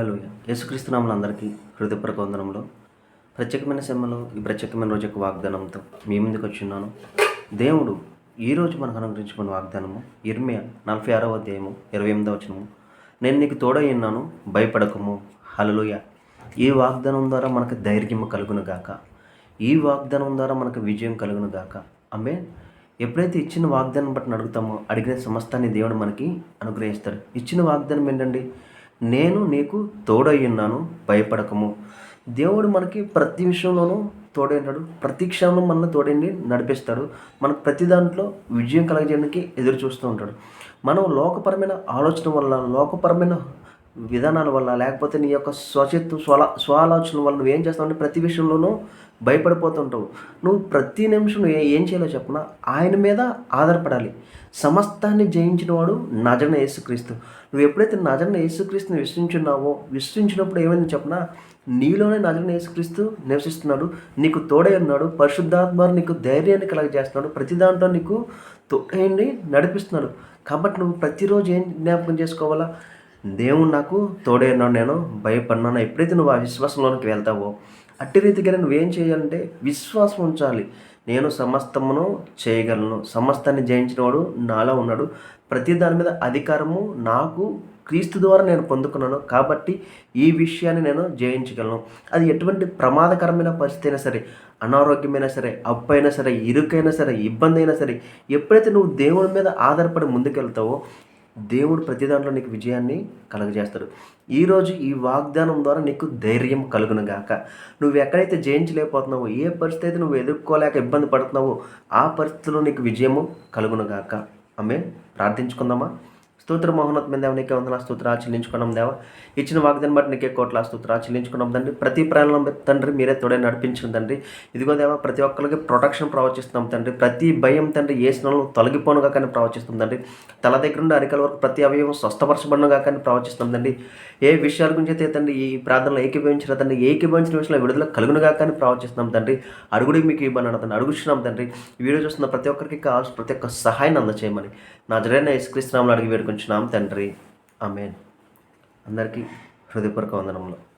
Hello యేసుక్రీస్తునాములు అందరికీ హృదయపూర్వక వందనంలో ప్రత్యేకమైన శ్రమలో ఈ ప్రత్యేకమైన రోజు యొక్క వాగ్దానంతో మీ ముందుకు వచ్చిన్నాను. దేవుడు ఈరోజు మనకు అనుగ్రహించుకున్న వాగ్దానము ఇర్మియా నలభై ఆరవ అధ్యాయము ఇరవై ఎనిమిదవ వచనము. నేను నీకు తోడై ఉన్నాను భయపడకము. హలలుయ ఈ వాగ్దానం ద్వారా మనకు ధైర్యం కలుగును గాక. ఈ వాగ్దానం ద్వారా మనకు విజయం కలుగును గాక. ఆమె ఎప్పుడైతే ఇచ్చిన వాగ్దానం బట్టి అడుగుతామో అడిగిన సమస్తాన్ని దేవుడు మనకి అనుగ్రహిస్తాడు. ఇచ్చిన వాగ్దానం ఏంటండి? నేను నీకు తోడయ్యున్నాను భయపడకము. దేవుడు మనకి ప్రతి విషయంలోనూ తోడై ఉన్నాడు ప్రతి క్షణంలో మనల్ని తోడండి నడిపిస్తాడు. మనకు ప్రతి దాంట్లో విజయం కలగజేయడానికి ఎదురు చూస్తూ ఉంటాడు. మనం లోకపరమైన ఆలోచన వల్ల లోకపరమైన విధానాల వల్ల లేకపోతే నీ యొక్క స్వచిత్తు స్వల స్వాలోచన వల్ల నువ్వు ఏం చేస్తావు ప్రతి విషయంలోనూ భయపడిపోతుంటావు. నువ్వు ప్రతి నిమిషం నువ్వు ఏ- ఏం చేయాలో చెప్పిన? ఆయన మీద ఆధారపడాలి. సమస్తాన్ని జయించిన వాడు నజన యేసుక్రీస్తు. నువ్వు ఎప్పుడైతే నజన యేసుక్రీస్తుని విశ్వించున్నావో విశ్వించినప్పుడు ఏమైంది చెప్పినా? నీలోనే నజన యేసుక్రీస్తు నివసిస్తున్నాడు. నీకు తోడై ఉన్నాడు. పరిశుద్ధాత్మ నీకు ధైర్యాన్ని కలగజేస్తున్నాడు. ప్రతి దాంట్లో నీకు తోడైండి నడిపిస్తున్నాడు. కాబట్టి నువ్వు ప్రతిరోజు ఏం జ్ఞాపకం చేసుకోవాలా? దేవుడు నాకు తోడేనాడు నేను భయపడినాను. ఎప్పుడైతే నువ్వు ఆ విశ్వాసంలోనికి వెళ్తావో అట్టి రీతిగా నువ్వేం చేయాలంటే విశ్వాసం ఉంచాలి. నేను సమస్తమును చేయగలను. సమస్తాన్ని జయించినవాడు నాలో ఉన్నాడు. ప్రతి దాని మీద అధికారము నాకు క్రీస్తు ద్వారా నేను పొందుకున్నాను. కాబట్టి ఈ విషయాన్ని నేను జయించగలను. అది ఎటువంటి ప్రమాదకరమైన పరిస్థితి అయినా సరే అనారోగ్యమైనా సరే అప్పు అయినా సరే ఇరుకైనా సరే ఇబ్బంది అయినా సరే ఎప్పుడైతే నువ్వు దేవుని మీద ఆధారపడి ముందుకెళ్తావో దేవుడు ప్రతి దాంట్లో నీకు విజయాన్ని కలుగజేస్తాడు. ఈరోజు ఈ వాగ్దానం ద్వారా నీకు ధైర్యం కలుగును గాక నువ్వు ఎక్కడైతే జయించలేకపోతున్నావో ఏ పరిస్థితి అయితే నువ్వు ఎదుర్కోలేక ఇబ్బంది పడుతున్నావో ఆ పరిస్థితిలో నీకు విజయము కలుగును గాక ఆమె ప్రార్థించుకుందామా? స్తోత్ర మహోన్నతమైన దేవ నీకే వందన స్తోత్ర చెల్లించుకున్నాం దేవ. ఇచ్చిన వాగ్దాన్ని బట్టి నీకే కోట్ల స్తోత్ర చెల్లించుకున్నాం తండ్రి. ప్రతి ప్రాణంలో తండ్రి మీరే తోడే నడిపించిన తండ్రి. ఇదిగో దేవ ప్రతి ఒక్కరికి ప్రొటెక్షన్ ప్రవచిస్తున్నాం తండ్రి. ప్రతి భయం తండ్రి ఏ స్నానం తొలగిపోనుగా కానీ ప్రవచిస్తుంది తండ్రి. తల దగ్గర నుండి అరికల వరకు ప్రతి అవయవం స్వస్థపరచబడినగా కానీ ప్రవచిస్తాం తండ్రి. ఏ విషయాల గురించి అయితే తండ్రి ఈ ప్రార్థనలు ఏకీభవించిన తండ్రి ఏకీభవించిన విషయంలో విడుదల కలుగునుగా కానీ ప్రవచిస్తున్నాం తండ్రి. అడుగుడి మీకు ఇవ్వను తండ్రి. అడుగుచున్నాం తండ్రి. వీడియో చూస్తున్న ప్రతి ఒక్కరికి కావాల్సిన ప్రతి ఒక్క సహాయాన్ని అందచేయమని నా జరైన యేసుక్రీస్తునామలు అడిగి వేడుకుంటున్నాం తండ్రి. ఆమెన్. అందరికీ హృదయపూర్వక వందనములు.